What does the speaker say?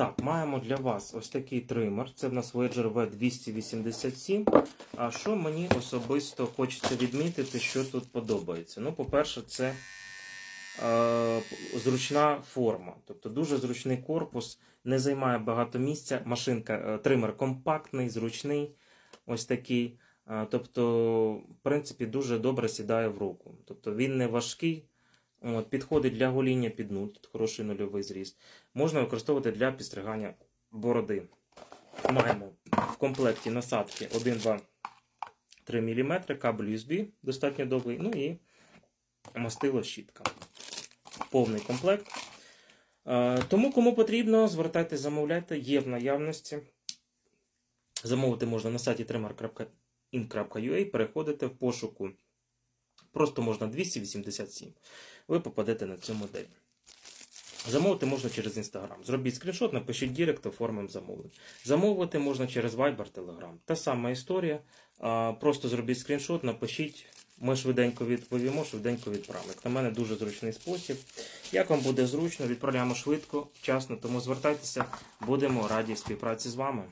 Так, маємо для вас ось такий тример. Це в нас Voyager V287. А що мені особисто хочеться відмітити, що тут подобається? Ну, по-перше, це е, зручна форма. Тобто дуже зручний корпус, не займає багато місця. Машинка, е, тример компактний, зручний, ось такий. Е, тобто, в принципі, дуже добре сідає в руку. Тобто він не важкий, от, підходить для гоління під нуль, тут хороший нульовий зріст. Можна використовувати для підстригання бороди. Маємо в комплекті насадки 1, 2, 3 мм, кабель USB достатньо довгий, ну і мастило щітка. Повний комплект. Е, Тому, кому потрібно, звертайтеся, замовляйте, є в наявності. Замовити можна на сайті trimmer.in.ua, переходите в пошуку. Просто можна 287. Ви попадете на цю модель. Замовити можна через Instagram. Зробіть скріншот, напишіть Директ, оформимо замовлення. Замовити можна через Viber, Telegram. Та сама історія. Просто зробіть скріншот, напишіть. Ми швиденько відповімо, швиденько відправимо. На мене дуже зручний спосіб. Як вам буде зручно, відправляємо швидко, вчасно, тому звертайтеся, будемо раді співпраці з вами.